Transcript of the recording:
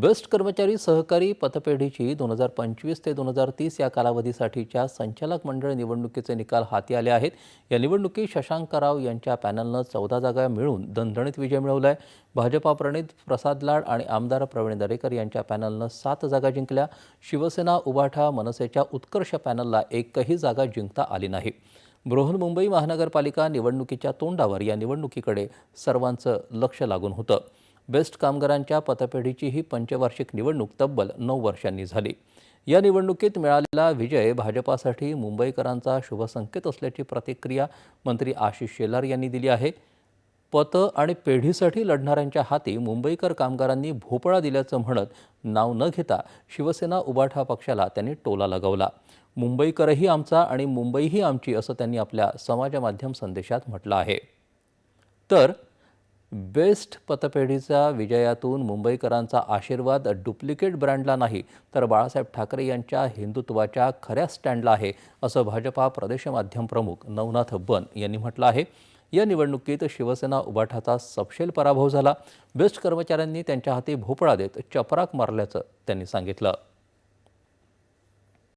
Best कर्मचारी सहकारी पतपेढीची दोन हजार पंचवीस ते दोन हजार तीस या कालावधीसाठीच्या संचालक मंडळ निवडणुकीचे निकाल हाती आले आहेत. या निवडणुकीत शशांकराव यांच्या पॅनलनं चौदा जागा मिळून दणदणीत विजय मिळवला आहे भाजपा प्रणित प्रसाद लाड आणि आमदार प्रवीण दरेकर यांच्या पॅनलनं सात जागा जिंकल्या. शिवसेना उबाठा मनसेच्या उत्कर्ष पॅनलला एकही जागा जिंकता आली नाही. बृहन्मुंबई महानगरपालिका निवडणुकीच्या तोंडावर या निवडणुकीकडे सर्वांचं लक्ष लागून होतं. बेस्ट कामगारांच्या पतपेढीची ही पंचवार्षिक निवडणूक तब्बल नऊ वर्षांनी झाली. या निवडणुकीत मिळालेला विजय भाजपासाठी मुंबईकरांचा शुभसंकेत असल्याची प्रतिक्रिया मंत्री आशिष शेलार यांनी दिली आहे. पत आणि पेढीसाठी लढणाऱ्यांच्या हाती मुंबईकर कामगारांनी भोपळा दिल्याचं म्हणत नाव न घेता शिवसेना उबाठा पक्षाला त्यांनी टोला लगावला. मुंबईकरही आमचा आणि मुंबईही आमची असं त्यांनी आपल्या समाजमाध्यम संदेशात म्हटलं आहे. तर बेस्ट पतपेढीचा विजयातून मुंबईकरांचा आशीर्वाद डुप्लिकेट ब्रँडला नाही तर बाळासाहेब ठाकरे यांच्या हिंदुत्वाच्या खऱ्या स्टँडला आहे असं भाजपा प्रदेश माध्यम प्रमुख नवनाथ बन यांनी म्हटलं आहे. या निवडणुकीत शिवसेना उबाठाचा सपशेल पराभव झाला. बेस्ट कर्मचाऱ्यांनी त्यांच्या हाती भोपळा देत चपराक मारल्याचं त्यांनी सांगितलं.